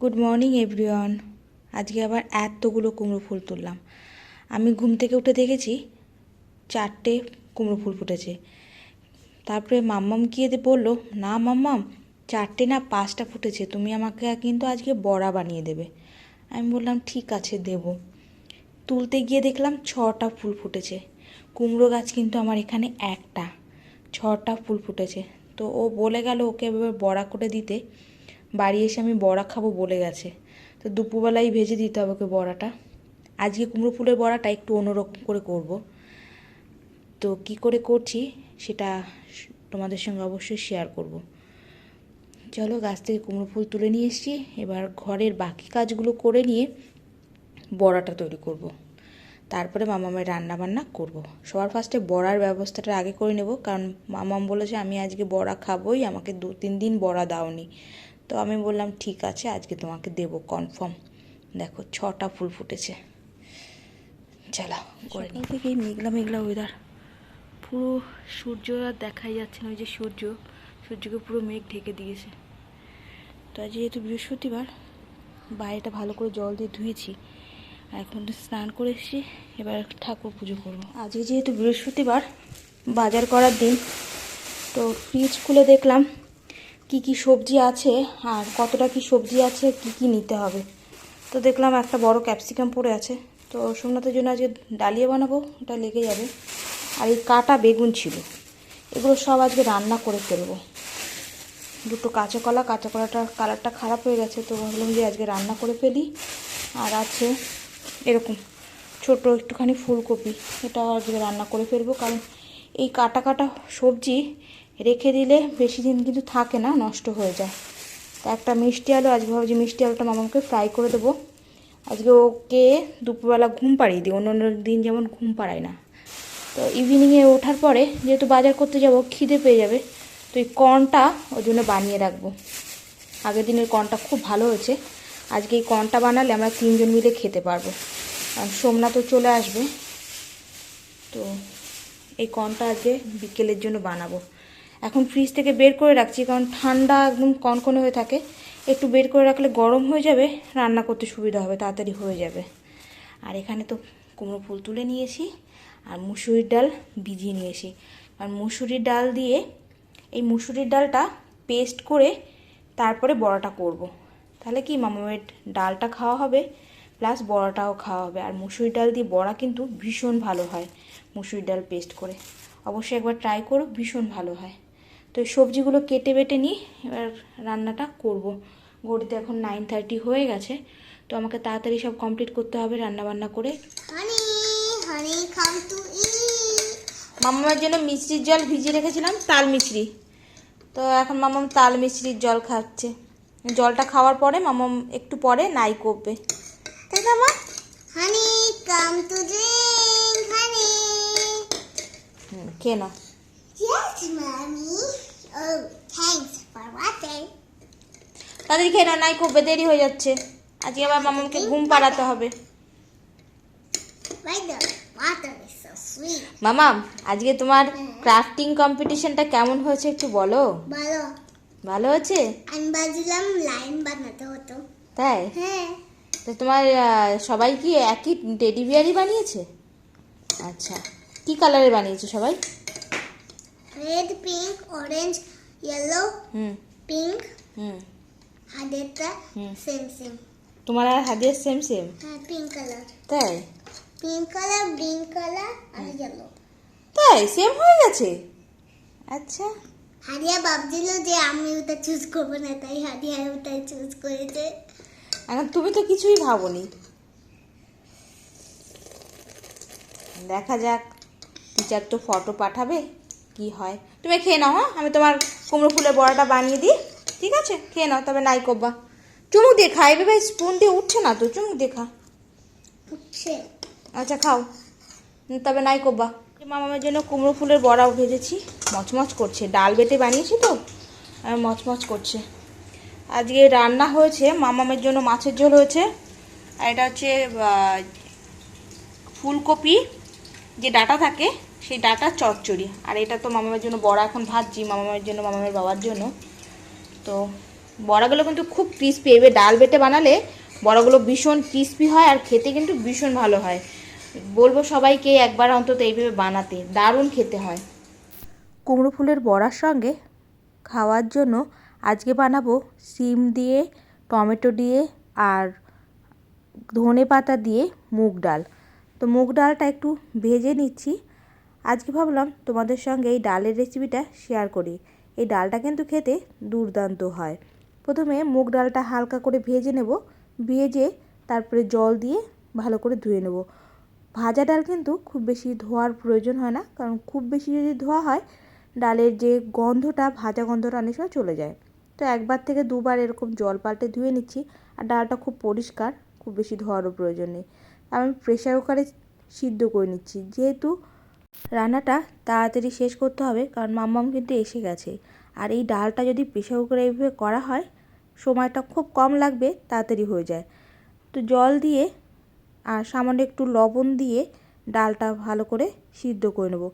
Good morning everyone আজকে আবার এতগুলো কুমড়ো ফুল তুললাম। আমি ঘুম থেকে উঠে দেখেছি চারটে কুমড়ো ফুল ফুটেছে। তারপরে মাম্মাম গিয়ে বলল, না মাম্মাম, চারটে না পাঁচটা ফুটেছে। তুমি আমাকে কিন্তু আজকে বড়া বানিয়ে দেবে। আমি বললাম, ঠিক আছে, দেবো। তুলতে গিয়ে দেখলাম ছটা ফুল ফুটেছে। কুমড়ো গাছ কিন্তু আমার এখানে একটা, ছটা ফুল ফুটেছে। তো ও বলে গেল, ওকে এবার বড়া করে দিতে। বাড়ি এসে আমি বড়া খাব বলে গেছে। তো দুপুরবেলায় ভেজে দিতে হবে ওকে বড়াটা। আজকে কুমড়ো ফুলের বড়াটা একটু অন্যরকম করে করব। তো কি করে করছি সেটা তোমাদের সঙ্গে অবশ্যই শেয়ার করব। চলো গাছ থেকে কুমড়ো ফুল তুলে নিয়ে এসেছি। এবার ঘরের বাকি কাজগুলো করে নিয়ে বড়াটা তৈরি করব। তারপরে মামামের রান্না বান্না করব। সবার ফার্স্টে বড়ার ব্যবস্থাটা আগে করে নেব। কারণ মামাম বলেছে, আমি আজকে বড়া খাবোই, আমাকে দু তিন দিন বড়া দাওনি। তো আমি বললাম, ঠিক আছে, আজকে তোমাকে দেব কনফার্ম দেখো, ছটা ফুল ফুটেছে। চলো, করে নিই। থেকেই মেঘলা মেঘলা ওয়েদার পুরো সূর্য আর দেখাই যাচ্ছে না, ওই যে সূর্য। সূর্যকে পুরো মেঘ ঢেকে দিয়েছে। তো আজ যেহেতু বৃহস্পতিবার, বাইরেটা ভালো করে জল দিয়ে ধুয়েছি। এখন স্নান করে এসেছি, এবার ঠাকুর পুজো করব। আজকে যেহেতু বৃহস্পতিবার, বাজার করার দিন, তো ফ্রিজ খুলে দেখলাম। কি কি সবজি আছে আর কতটা কি সবজি আছে, কি কি নিতে হবে। তো দেখলাম একটা বড় ক্যাপসিকাম পড়ে আছে। তো সোমনাথের জন্য আজকে ডালিয়া বানাবো, ওটা লেগে যাবে। আর এই কাটা বেগুন ছিল, এগুলো সব আজকে রান্না করে ফেলব। দুটো কাঁচা কলা, কাঁচা কলাটার কালারটা খারাপ হয়ে গেছে, তো ভাবলাম যে আজকে রান্না করে ফেলি। আর আছে এরকম ছোট একটুখানি ফুলকপি এটা আজকে রান্না করে ফেলব। কারণ এই কাটা কাটা সবজি রেখে দিলে বেশি দিন কিন্তু থাকে না, নষ্ট হয়ে যায়। তা একটা মিষ্টি আলু আজকে ভাবছি মিষ্টি আলুটা মামাকে ফ্রাই করে দেবো। আজকে ওকে দুপুরবেলা ঘুম পাড়িয়ে দিই, অন্য অন্য দিন যেমন ঘুম পাড়ায় না। তো ইভিনিংয়ে ওঠার পরে যেহেতু বাজার করতে যাব, খিদে পেয়ে যাবে, তো এই কর্নটা ওই জন্য বানিয়ে রাখব। আগের দিনের কর্নটা খুব ভালো হয়েছে, আজকে এই কর্নটা বানালে আমরা তিনজন মিলে খেতে পারব। কারণ সোমনাথও চলে আসবে, তো এই কর্নটা আজকে বিকেলের জন্য বানাবো। এখন ফ্রিজ থেকে বের করে রাখছি, কারণ ঠান্ডা একদম কনকনে হয়ে থাকে। একটু বের করে রাখলে গরম হয়ে যাবে, রান্না করতে সুবিধা হবে, তাড়াতাড়ি হয়ে যাবে। আর এখানে তো কুমড়ো ফুল তুলে নিয়েছি, আর মুসুরির ডাল ভিজিয়ে নিয়েছি। আর মুসুরির ডাল দিয়ে এই মুসুরির ডালটা পেস্ট করে তারপরে বড়াটা করব। তাহলে কি মামামের ডালটা খাওয়া হবে প্লাস বড়াটাও খাওয়া হবে। আর মুসুরির ডাল দিয়ে বড়া কিন্তু ভীষণ ভালো হয়, মুসুরির ডাল পেস্ট করে। অবশ্যই একবার ট্রাই করো, ভীষণ ভালো হয়। তো সবজিগুলো কেটে বেটে নিই এবার রান্নাটা করব। ঘড়িতে এখন নাইন থার্টি হয়ে গেছে তো আমাকে তাড়াতাড়ি সব কমপ্লিট করতে হবে রান্না বান্না করে to জন্য মিষ্টির জল ভিজিয়ে রেখেছিলাম তাল মিছরি। তো এখন মামাম তাল মিছরির জল খাচ্ছে। জলটা খাওয়ার পরে মামাম একটু পরে নাই করবে। তাই না মা? Honey. কেন Yes, mommy. Oh, তাদের খেয়ে না নাই করবে দেরি হয়ে যাচ্ছে। আজকে আবার মামামকে ঘুম পাড়াতে হবে? মামাম আজকে তোমার ক্রাফটিং কম্পিটিশনটা কেমন হয়েছে একটু বলো? বলো। ভালো হয়েছে? আমি ভাবছিলাম লাইন বানাতে হতো। তাই? হ্যাঁ। তো তোমার সবাই কি একই টেডি বিয়ারই বানিয়েছে? আচ্ছা। কি কালারের বানিয়েছে সবাই? Red pink orange yellow hmm pink hmm হাতেরটা। সেম সেম তোমার আর হাদিয়া সেম সেম হ্যাঁ পিঙ্ক কালার তাই? পিঙ্ক কালার গ্রিন কালার আর ইয়েলো তাই? সেম হয়ে গেছে? আচ্ছা। হারিয়া ভাবছিল যে আমি ওটা চুজ করব না তাই হারিয়া ওটাই চুজ করেছে। এখন তুমি তো কিছুই ভাবোনি। দেখা যাক টিচার তো ফটো পাঠাবে? কি হয়? তুমি খেয়ে নাও হ্যাঁ? আমি তোমার কুমড়ো ফুলের বড়াটা বানিয়ে দিই ঠিক আছে? খেয়ে নাও তবে নাই করবা চুমুক দিয়ে খা এভাবে স্পুন দিয়ে উঠছে না তো? চুমুক দিয়ে খা। উঠছে। আচ্ছা খাও। তবে নাই করবা মামামের জন্য কুমড়ো ফুলের বড়াও ভেজেছি মচমচ করছে। ডাল বেটে বানিয়েছি তো মচমচ করছে। আজকে রান্না হয়েছে মামামের জন্য মাছের ঝোল হয়েছে। আর এটা হচ্ছে ফুলকপি যে ডাটা থাকে সেই ডাটা চচ্চড়ি। আর এটা তো মামামের জন্য বড়া এখন ভাজছি, মামামের জন্য, মামামের বাবার জন্য। তো বড়াগুলো কিন্তু খুব ক্রিস্পি এবার ডাল বেটে বানালে বড়াগুলো ভীষণ ক্রিস্পি হয় আর খেতে কিন্তু ভীষণ ভালো হয়। বলব সবাইকে একবার অন্তত এইভাবে বানাতে, দারুণ খেতে হয়। কুমড়ো ফুলের বড়ার সঙ্গে খাওয়ার জন্য আজকে বানাবো সিম দিয়ে, টমেটো দিয়ে আর ধনে পাতা দিয়ে মুগ ডাল। তো মুগ ডালটা একটু ভেজে নিচ্ছি। আজকে ভাবলাম তোমাদের সঙ্গে এই ডালের রেসিপিটা শেয়ার করি। এই ডালটা কিন্তু খেতে দুর্দান্ত হয়। প্রথমে মুগ ডালটা হালকা করে ভেজে নেব, ভেজে তারপরে জল দিয়ে ভালো করে ধুয়ে নেব। ভাজা ডাল কিন্তু খুব বেশি ধোয়ার প্রয়োজন হয় না, কারণ খুব বেশি যদি ধোয়া হয়, ডালের যে গন্ধটা, ভাজা গন্ধটা অনেক সময় চলে যায়। তো একবার থেকে দুবার এরকম জল পাল্টে ধুয়ে নিচ্ছি, আর ডালটা খুব পরিষ্কার, খুব বেশি ধোয়ারও প্রয়োজন নেই। আমি প্রেশার কুকারে সিদ্ধ করে নিচ্ছি। যেহেতু রান্নাটা তাড়াতাড়ি শেষ করতে হবে, কারণ মাম্মাম কিন্তু এসে গেছে। আর এই ডালটা যদি প্রেশার কুকারে এইভাবে করা হয়, সময়টা খুব কম লাগবে, তাড়াতাড়ি হয়ে যায়। তো জল দিয়ে, আর সামান্য একটু লবণ দিয়ে ডালটা ভালো করে সিদ্ধ করে নেব।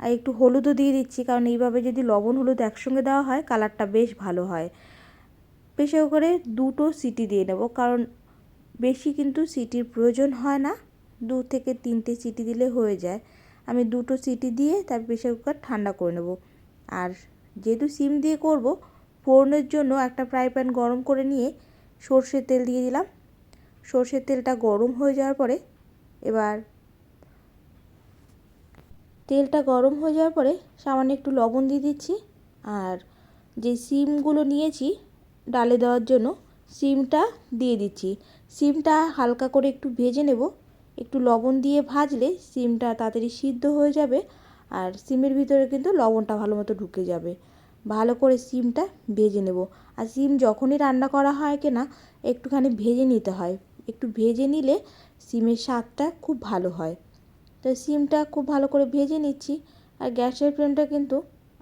আর একটু হলুদও দিয়ে দিচ্ছি, কারণ এইভাবে যদি লবণ হলুদ একসঙ্গে দেওয়া হয়, কালারটা বেশ ভালো হয়। প্রেশার কুকারে দুটো সিটি দিয়ে নেব, কারণ বেশি কিন্তু সিটির প্রয়োজন হয় না। দু থেকে তিনটে সিটি দিলে হয়ে যায়। আমি দুটো সিটি দিয়ে তার প্রেশার কুকার ঠান্ডা করে নেব। আর যেহেতু সিম দিয়ে করব, ফোড়নের জন্য একটা ফ্রাই প্যান গরম করে নিয়ে সর্ষের তেল দিয়ে দিলাম। সর্ষের তেলটা গরম হয়ে যাওয়ার পরে এবার তেলটা গরম হয়ে যাওয়ার পরে সামান্য একটু লবণ দিয়ে দিচ্ছি। আর যে সিমগুলো নিয়েছি ডালে দেওয়ার জন্য সিমটা দিয়ে দিচ্ছি। সিমটা হালকা করে একটু ভেজে নেব। একটু লবণ দিয়ে ভাজলে সিমটা তাড়াতাড়ি সিদ্ধ হয়ে যাবে আর সিমের ভিতরে কিন্তু লবণটা ভালো মতো ঢুকে যাবে। ভালো করে সিমটা ভেজে নেব। আর সিম যখনই রান্না করা হয় কিনা, একটুখানি ভেজে নিতে হয়। একটু ভেজে নিলে সিমের স্বাদটা খুব ভালো হয়। তো সিমটা খুব ভালো করে ভেজে নিচ্ছি। আর গ্যাসের ফ্লেমটা কিন্তু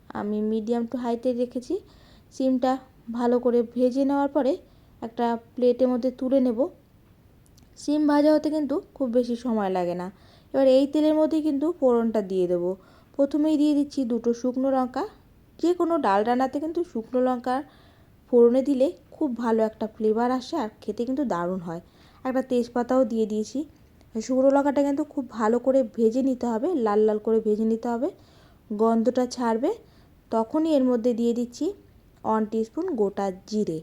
আমি মিডিয়াম টু হাইতে রেখেছি। সিমটা ভালো করে ভেজে নেওয়ার পরে একটা প্লেটের মধ্যে তুলে নেব। সিম ভাজা হতে কিন্তু খুব বেশি সময় লাগে না। এবার এই তেলের মধ্যেই কিন্তু ফোড়নটা দিয়ে দেবো। প্রথমেই দিয়ে দিচ্ছি দুটো শুকনো লঙ্কা। যে কোনো ডাল রান্নাতে কিন্তু শুকনো লঙ্কার ফোড়নে দিলে খুব ভালো একটা ফ্লেভার আসে আর খেতে কিন্তু দারুণ হয়। একটা তেজপাতাও দিয়ে দিয়েছি। শুকনো লঙ্কাটা কিন্তু খুব ভালো করে ভেজে নিতে হবে, লাল লাল করে ভেজে নিতে হবে। গন্ধটা ছাড়বে। তখনই এর মধ্যে দিয়ে দিচ্ছি ওয়ান টিস্পুন গোটা জিরে।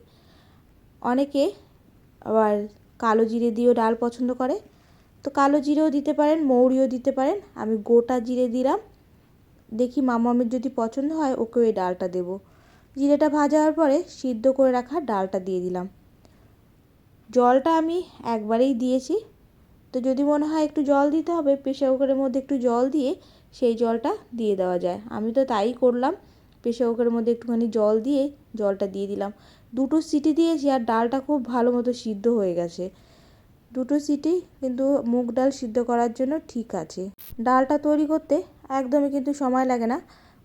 অনেকে আবার কালো জিরে দিয়েও ডাল পছন্দ করে। তো কালো জিরেও দিতে পারেন, মৌরিও দিতে পারেন। আমি গোটা জিরে দিলাম। দেখি মামামের যদি পছন্দ হয়, ওকেও ওই ডালটা দেবো। জিরেটা ভাজা হওয়ার পরে সিদ্ধ করে রাখা ডালটা দিয়ে দিলাম। জলটা আমি একবারেই দিয়েছি। তো যদি মনে হয় একটু জল দিতে হবে প্রেশার কুকারের মধ্যে একটু জল দিয়ে সেই জলটা দিয়ে দেওয়া যায়। আমি তো তাই করলাম। প্রেশার কুকারের মধ্যে একটুখানি জল দিয়ে জলটা দিয়ে দিলাম। দুটো সিটি দিয়েছি আর ডালটা খুব ভালো মতো সিদ্ধ হয়ে গেছে। দুটো সিটি কিন্তু মুগ ডাল সিদ্ধ করার জন্য ঠিক আছে। ডালটা তৈরি করতে একদমই কিন্তু সময় লাগে না।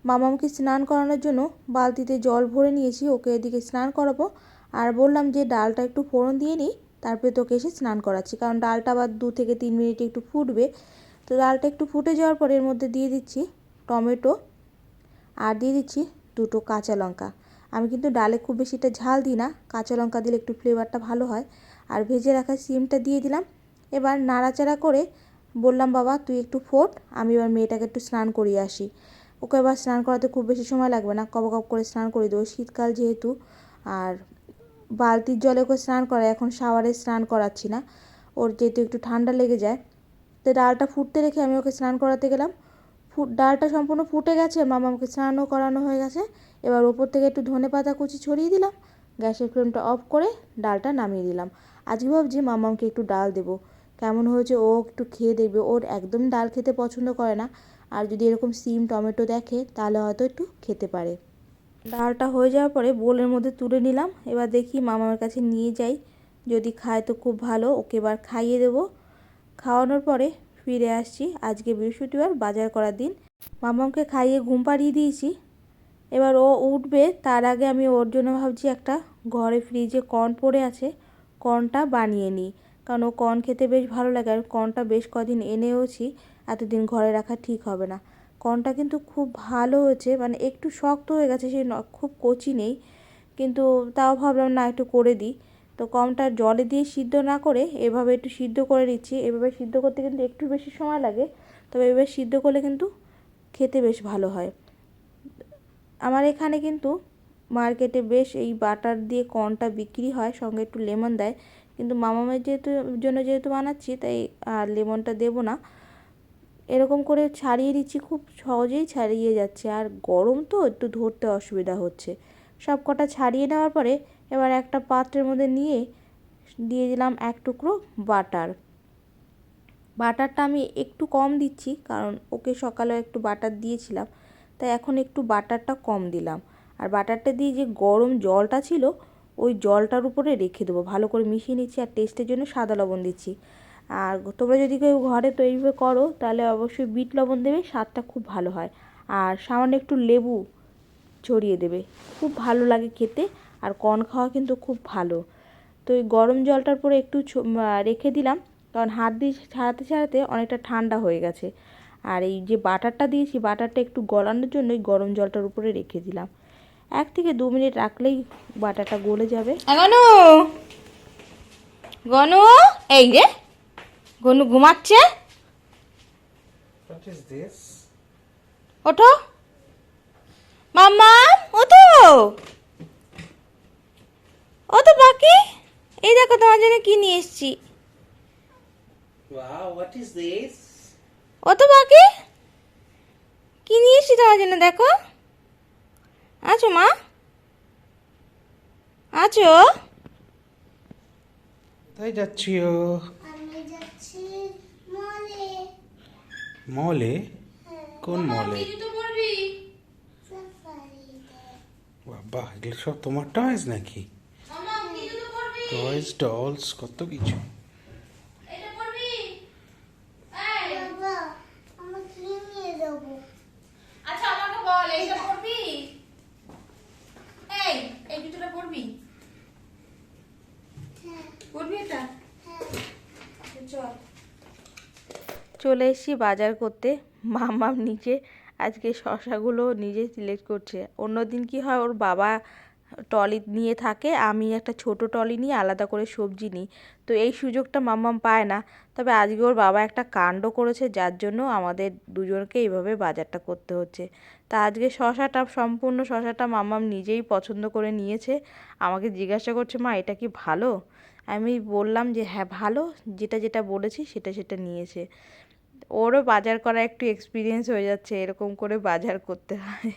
মামামকে স্নান করানোর জন্য বালতিতে জল ভরে নিয়েছি, ওকে এদিকে স্নান করাবো। আর বললাম যে ডালটা একটু ফোড়ন দিয়ে নিই, তারপরে তোকে এসে স্নান করাচ্ছি। কারণ ডালটা আবার দু থেকে তিন মিনিট একটু ফুটবে। তো ডালটা একটু ফুটে যাওয়ার পরে এর মধ্যে দিয়ে দিচ্ছি টমেটো আর দিয়ে দিচ্ছি দুটো কাঁচা লঙ্কা। আমি কিন্তু ডালে খুব বেশিটা ঝাল দিই না। কাঁচা লঙ্কা দিলে একটু ফ্লেভারটা ভালো হয়। আর ভেজে রাখা সিমটা দিয়ে দিলাম। এবার নাড়াচাড়া করে বললাম, বাবা, তুই একটু ফোট। আমি এবার মেয়েটাকে একটু স্নান করিয়ে আসি। ওকে এবার স্নান করাতে খুব বেশি সময় লাগবে না। কব কব করে স্নান করে দেবো। শীতকাল যেহেতু, আর বালতির জলে ওকে স্নান করায় এখন শাওয়ারে স্নান করাচ্ছি না। ওর যেহেতু একটু ঠান্ডা লেগে যায়। তো ডালটা ফুটতে রেখে আমি ওকে স্নান করাতে গেলাম। ডালটা সম্পূর্ণ ফুটে গেছে মামাকে স্নানও করানো হয়ে গেছে। এবার ওপর থেকে একটু ধনে পাতা কুচি ছড়িয়ে দিলাম, গ্যাসের ফ্লেমটা অফ করে ডালটা নামিয়ে দিলাম। আজকে ভাবছি মামাকে একটু ডাল দেবো। কেমন হয়েছে ও একটু খেয়ে দেখবে, ওর একদম ডাল খেতে পছন্দ করে না। আর যদি এরকম সিম, টমেটো দেখে, তাহলে হয়তো একটু খেতে পারে। ডালটা হয়ে যাওয়ার পরে বোলের মধ্যে তুলে নিলাম। এবার দেখি মামার কাছে নিয়ে যাই। যদি খায় তো খুব ভালো, ওকে এবার খাইয়ে দেবো। খাওয়ানোর পরে ফিরে আসছি। আজকে বৃহস্পতিবার, বাজার করার দিন। মামাকে খাইয়ে ঘুম পাড়িয়ে দিয়েছি। এবার ও উঠবে, তার আগে আমি ওর জন্য ভাবছি একটা ঘরে ফ্রিজে কর্ন পড়ে আছে, কর্নটা বানিয়ে নিই। কারণ ও কর্ন খেতে বেশ ভালো লাগে আর কর্নটা বেশ কদিন এনেওছি, এতদিন ঘরে রাখা ঠিক হবে না। কর্নটা কিন্তু খুব ভালো হয়েছে মানে একটু শক্ত হয়ে গেছে সেই খুব কচি নেই। কিন্তু তাও ভাবলাম না, একটু করে দিই। তো কমটা জলে দিয়ে সিদ্ধ না করে এভাবে একটু সিদ্ধ করে নিচ্ছি। এভাবে সিদ্ধ করতে কিন্তু একটু বেশি সময় লাগে, তবে এভাবে সিদ্ধ করলে কিন্তু খেতে বেশ ভালো হয়। আমার এখানে কিন্তু মার্কেটে বেশ এই বাটার দিয়ে কর্নটা বিক্রি হয়, সঙ্গে একটু লেমন দেয়। কিন্তু মামামের যেহেতু, জন্য যেহেতু বানাচ্ছি, তাই আর লেমনটা দেবো না। এরকম করে ছাড়িয়ে দিচ্ছি, খুব সহজেই ছাড়িয়ে যাচ্ছে। আর গরম তো, একটু ধরতে অসুবিধা হচ্ছে। সব কটা ছাড়িয়ে নেওয়ার পরে এবার একটা পাত্রের মধ্যে নিয়ে দিয়ে দিলাম এক টুকরো বাটার। বাটারটা আমি একটু কম দিচ্ছি, কারণ ওকে সকালে একটু বাটার দিয়েছিলাম, তাই এখন একটু বাটারটা কম দিলাম। আর বাটারটা দিয়ে যে গরম জলটা ছিল, ওই জলটার উপরে রেখে দেবো। ভালো করে মিশিয়ে নিচ্ছি আর টেস্টের জন্য সাদা লবণ দিচ্ছি। আর তোমরা যদি কেউ ঘরে তৈরিভাবে করো, তাহলে অবশ্যই বিট লবণ দেবে, স্বাদটা খুব ভালো হয়। আর সামান্য একটু লেবু ছড়িয়ে দেবে। খুব ভালো লাগে খেতে। আর কর্ন খাওয়া কিন্তু খুব ভালো। তো এই গরম জলটার পরে একটু ছ- রেখে দিলাম কারণ হাত দিয়ে ছাড়াতে ছাড়াতে অনেকটা ঠান্ডা হয়ে গেছে। আর এই যে বাটারটা দিয়েছি বাটারটা একটু গলানোর জন্য এই গরম জলটার উপরে রেখে দিলাম। এক থেকে দু মিনিট রাখলেই বাটারটা গলে যাবে। গনু! গনু! এই রে গনু ঘুমাচ্ছে? ওঠো। মাম্মা ওঠো! ও তো বাকি? এই দেখো তোমার জন্য কি নিয়ে এসেছি। Wow, what is this? ও তো বাকি? কি নিয়ে এসেছি তোমার জন্য দেখো। আছো মা? আছো? তাই যাচ্ছি ও। মলে। মলে? কোন মলে? সাফারিতে বাবা এগুলো সব তোমার টয়েস নাকি? টয়েস ডলস কত কিছু। আচ্ছা আমাকে বল এইটা পড়বি এই এই জুতোটা পড়বি হ্যাঁ। পড়বি এটা? হ্যাঁ। চল। এসেছি বাজার করতে। মামাম নিচে আজকে শশাগুলো নিজে সিলেক্ট করছে। অন্যদিন কি হয় ওর বাবা টলি নিয়ে থাকে, আমি একটা ছোট টলি নিয়ে আলাদা করে সবজি নিই। তো এই সুযোগটা মাম্মাম পায় না। তবে আজকে ওর বাবা একটা কাণ্ড করেছে, যার জন্য আমাদের দুজনকে এইভাবে বাজারটা করতে হচ্ছে। তা আজকে শশাটা, সম্পূর্ণ শশাটা মাম্মাম নিজেই পছন্দ করে নিয়েছে। আমাকে জিজ্ঞাসা করছে, মা, এটা কি ভালো? আমি বললাম যে হ্যাঁ ভালো। যেটা যেটা বলেছি, সেটা সেটা নিয়েছে। ওরও বাজার করা একটু এক্সপিরিয়েন্স হয়ে যাচ্ছে, এরকম করে বাজার করতে হয়।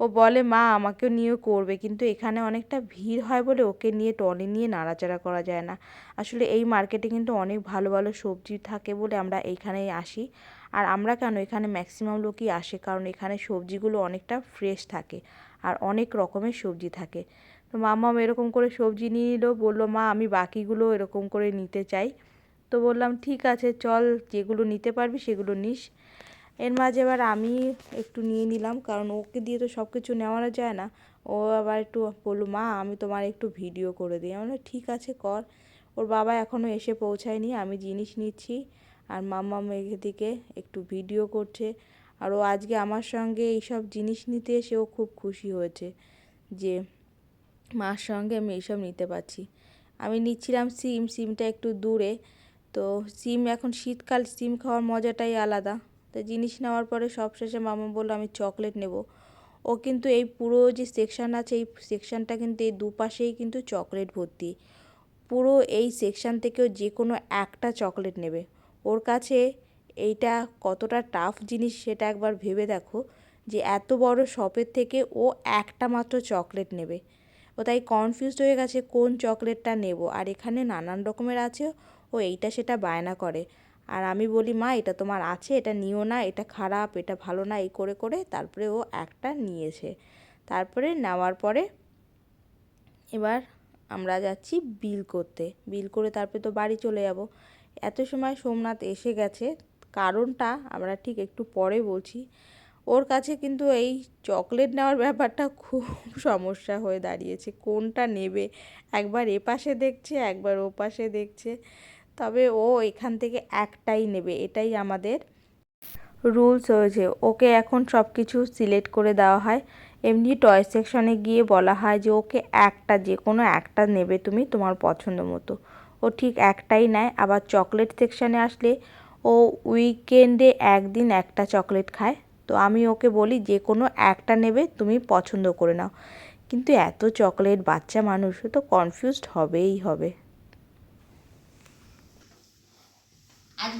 ও বলে, মা, আমাকেও নিয়েও করবে। কিন্তু এখানে অনেকটা ভিড় হয় বলে ওকে নিয়ে টলি নিয়ে নাড়াচাড়া করা যায় না। আসলে এই মার্কেটে কিন্তু অনেক ভালো ভালো সবজি থাকে বলে আমরা এইখানেই আসি। আর আমরা কেন এখানে ম্যাক্সিমাম লোকই আসে? কারণ এখানে সবজিগুলো অনেকটা ফ্রেশ থাকে আর অনেক রকমের সবজি থাকে। তো মাম্মাম এরকম করে সবজি নিয়ে নিল, বলল, মা, আমি বাকিগুলো এরকম করে নিতে চাই। তো বললাম, ঠিক আছে, চল, যেগুলো নিতে পারবি সেগুলো নিস। এর মাঝে এবার আমি একটু নিয়ে নিলাম, কারণ ওকে দিয়ে তো সব কিছু নেওয়া যায় না। ও আবার একটু বলল, মা, আমি তোমার একটু ভিডিও করে দিই। আমি ঠিক আছে, কর। ওর বাবা এখনও এসে পৌঁছায়নি, আমি জিনিস নিচ্ছি। আর মাম্মা দিকে একটু ভিডিও করছে। আর ও আজকে আমার সঙ্গে এইসব জিনিস নিতে এসে ও খুব খুশি হয়েছে যে মার সঙ্গে আমি এইসব নিতে পারছি। আমি নিচ্ছিলাম সিম, সিমটা একটু দূরে। তো সিম এখন শীতকাল, সিম খাওয়ার মজাটাই আলাদা। তো জিনিস নেওয়ার পরে সবশেষে মামা বলল, আমি চকলেট নেব। ও কিন্তু এই পুরো যে সেকশান আছে, এই সেকশানটা কিন্তু এই দুপাশেই কিন্তু চকলেট ভর্তি। পুরো এই সেকশান থেকেও যে কোনো একটা চকলেট নেবে। ওর কাছে এইটা কতটা টাফ জিনিস সেটা একবার ভেবে দেখো, যে এত বড় শপের থেকে ও একটা মাত্র চকলেট নেবে। ও তাই কনফিউজড হয়ে গেছে, কোন চকলেটটা নেব? আর এখানে নানান রকমের আছে, ও এইটা সেটা বায়না করে। আর আমি বলি, মা, এটা তোমার আছে, এটা নিও না, এটা খারাপ, এটা ভালো না। এই করে করে তারপরে ও একটা নিয়েছে। তারপরে নেওয়ার পরে এবার আমরা যাচ্ছি বিল করতে। বিল করে তারপরে তো বাড়ি চলে যাব। এত সময় সোমনাথ এসে গেছে। কারণটা আমরা ঠিক একটু পরে বলছি। ওর কাছে কিন্তু এই চকলেট নেওয়ার ব্যাপারটা খুব সমস্যা হয়ে দাঁড়িয়েছে। কোনটা নেবে? একবার এপাশে দেখছে, একবার ও পাশে দেখছে। তবে ও এখান থেকে একটাই নেবে, এটাই আমাদের রুলস হয়েছে ওকে এখন সব কিছু সিলেক্ট করে দেওয়া হয়। এমনি টয় সেকশনে গিয়ে বলা হয় যে, ওকে একটা, যে কোনো একটা নেবে তুমি তোমার পছন্দ মতো। ও ঠিক একটাই নেয়। আবার চকলেট সেকশনে আসলে ও উইকেন্ডে একদিন একটা চকলেট খায়। তো আমি ওকে বলি, যে কোনো একটা নেবে তুমি পছন্দ করে নাও। কিন্তু এত চকলেট বাচ্চা মানুষ তো কনফিউজড হবেই হবে।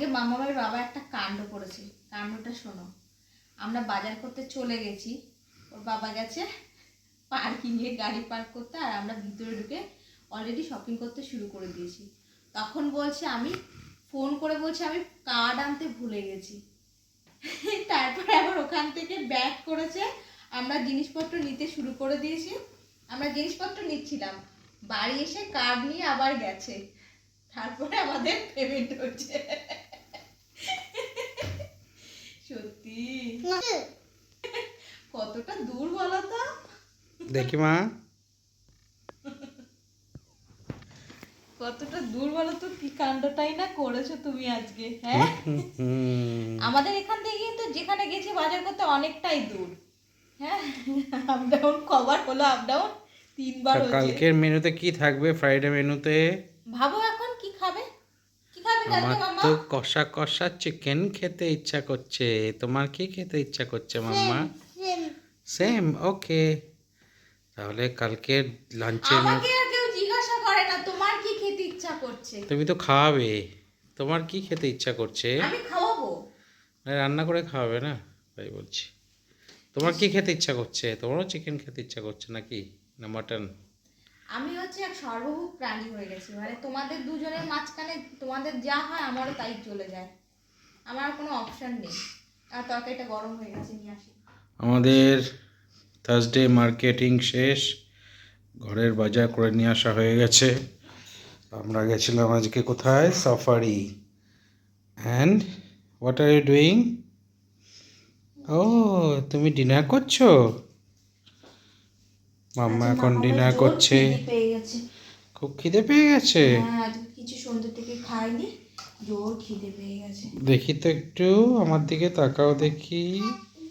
আজকে মামামের বাবা একটা কাণ্ড করেছে। কাণ্ডটা শোনো। আমরা বাজার করতে চলে গেছি। ওর বাবা গেছে পার্কিংয়ে গাড়ি পার্ক করতে আর আমরা ভিতরে ঢুকে অলরেডি শপিং করতে শুরু করে দিয়েছি। তখন বলছে আমি ফোন করে বলছে আমি কার্ড আনতে ভুলে গেছি। তারপরে আবার ওখান থেকে ব্যাক করেছে। আমরা জিনিসপত্র নিতে শুরু করে দিয়েছি। আমরা জিনিসপত্র নিচ্ছিলাম। বাড়ি এসে কার্ড নিয়ে আবার গেছে। তারপরে আমাদের পেমেন্ট হচ্ছে সত্যি কতটা দূর বলো তো? দেখি মা। কতটা দূর বলো তো? কি কাণ্ডটাই না করেছ তুমি আজকে হ্যাঁ? আমাদের এখান থেকে কিন্তু যেখানে গেছি বাজার করতে অনেকটাই দূর হ্যাঁ? আপ ডাউন কভার হলো আপ ডাউন তিনবার কালকের মেনুতে কি থাকবে? ফ্রাইডে মেনুতে? ভাবো এখন কি খাবে কি খাবে কালকে আমার তো কষা কষা চিকেন খেতে ইচ্ছা করছে। তোমার কি খেতে ইচ্ছা করছে মাম্মা? সেম ওকে তাহলে কালকে করছে? তুমি তো খাওয়াবে। তোমার কি খেতে ইচ্ছা করছে? মানে রান্না করে খাওয়াবে না? তাই বলছি। তোমার কি খেতে ইচ্ছা করছে? তোমারও চিকেন খেতে ইচ্ছা করছে নাকি? না মাটন আমি হচ্ছে এক সর্বভূক প্রাণী হয়ে গেছি মানে তোমাদের দুজনের মাঝখানে তোমাদের যা হয় আমারও তাই চলে যায়। আমার কোনো অপশন নেই। আর তরকারিটা গরম হয়ে গেছে, নিয়ে আসি। আমাদের থার্সডে মার্কেটিং শেষ। ঘরের বাজার করে নিয়ে আসা হয়ে গেছে। আমরা গেছিলাম আজকে কোথায়? Safari and what are you doing ও তুমি ডিনার করছ? মাম্মা এখন ডিনার করছে। খুব খিদে পেয়ে গেছে? হ্যাঁ কিছু সন্ধ্যে থেকে খাইনি জোর খিদে পেয়ে গেছে। দেখি তো একটু আমার দিকে তাকাও দেখি।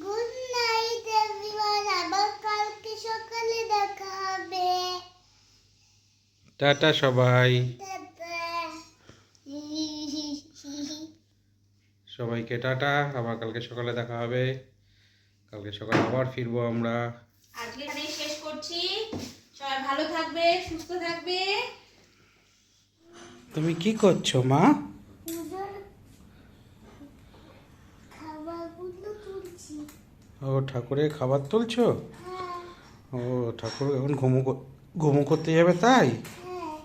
গুড নাইট এভরিওয়ান আবার কালকে সকালে দেখা হবে। টাটা সবাই। সবাইকে টাটা আবার কালকে সকালে দেখা হবে। কালকে সকালে আবার ফিরবো আমরা। আজকে শেষ করছি। সবাই ভালো থাকবে সুস্থ থাকবে। তুমি কি করছ মা? ও ঠাকুরের খাবার তুলছো? হ্যাঁ। ও ঠাকুর এখন ঘুমো ঘুমো করতে যাবে তাই? হ্যাঁ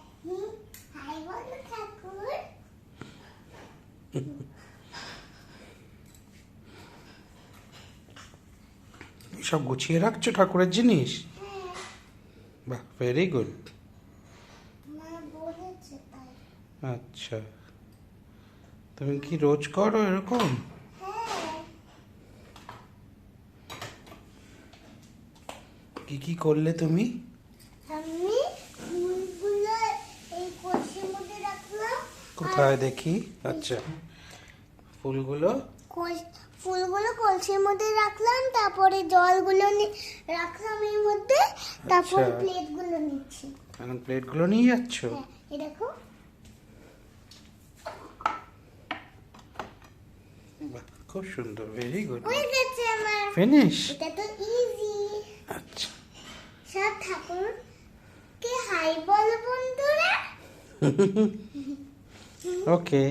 সব গুছিয়ে রাখছো ঠাকুরের জিনিস? হ্যাঁ বাহ ভেরি গুড আচ্ছা। তুমি কি রোজ করো এরকম? হ্যাঁ। কি কি করলে তুমি? কোথায় দেখি? আচ্ছা। ফুলগুলো? কল- ফুলগুলো কলসির মধ্যে রাখলাম তারপরে জলগুলো রাখলাম এর মধ্যে। তারপর আচ্ছা। প্লেটগুলো নিচ্ছি। এখন প্লেটগুলো নিয়ে যাচ্ছ? হ্যাঁ এই দেখো। খুব সুন্দর ভেরি গুড হয়ে গেছে আমার। ফিনিশ এটা তো ইজি আচ্ছা। সব ঠাকুরকে হাই বলো বন্ধুরা? ওকে